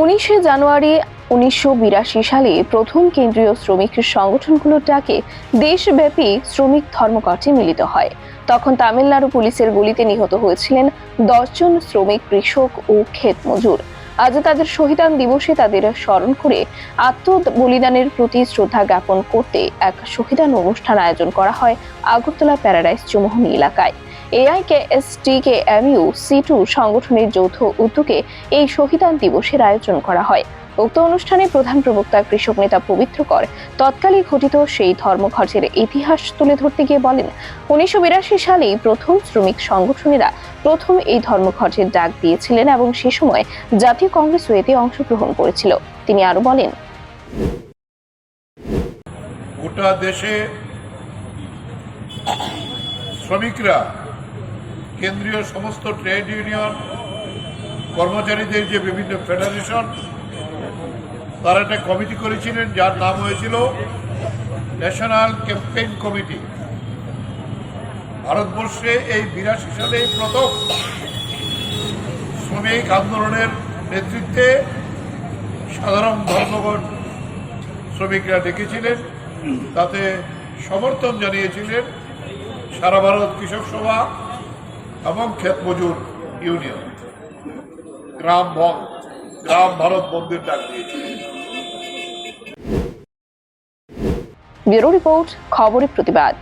উনিশে জানুয়ারি উনিশশো বিরাশি সালে প্রথম কেন্দ্রীয় শ্রমিক সংগঠনগুলোর ডাকে দেশব্যাপী শ্রমিক ধর্মঘটে মিলিত হয়। তখন তামিলনাড়ু পুলিশের গুলিতে নিহত হয়েছিলেন দশজন শ্রমিক, কৃষক ও ক্ষেত মজুর। আজ তাদের শহীদান দিবসে তাদের স্মরণ করে আত্ম বলিদানের প্রতি শ্রদ্ধা জ্ঞাপন করতে এক শহীদান অনুষ্ঠান আয়োজন করা হয় আগরতলা প্যারাডাইস চৌমোহনী এলাকায়। AIKST K MU CITU সংগঠনের যৌথ উদ্যোগে এই শহীদান দিবসের আয়োজন করা হয়। উক্ত অনুষ্ঠানে প্রধান প্রবক্তা কৃষক নেতা পবিত্র কর তৎকালে ঘটিত সেই ধর্মঘটের ইতিহাস তুলে ধরতে গিয়ে বলেন, উনিশশো বিরাশি সালেই প্রথম শ্রমিক সংগঠনেরা প্রথম এই ধর্মঘটের ডাক দিয়েছিলেন এবং সে সময় জাতীয় কংগ্রেস এতে অংশগ্রহণ করেছিল। তিনি আরও বলেন, গোটা দেশে শ্রমিকরা কেন্দ্রীয় সমস্ত ট্রেড ইউনিয়ন কর্মচারীদের যে বিভিন্ন ফেডারেশন, তারা একটা কমিটি করেছিলেন, যার নাম হয়েছিল ন্যাশনাল ক্যাম্পেইন কমিটি। ভারতবর্ষে এই বিরাশি সালে প্রথম শ্রমিক আন্দোলনের নেতৃত্বে সাধারণ ধর্মঘট শ্রমিকরা ডেকেছিলেন, তাতে সমর্থন জানিয়েছিলেন সারা ভারত কৃষক সভা। এবং ক্ষেত মজুর ইউনিয়ন গ্রাম গ্রাম ভারত মন্দির ডাক দিয়েছে ব্যুরো রিপোর্ট খবরের প্রতিবাদ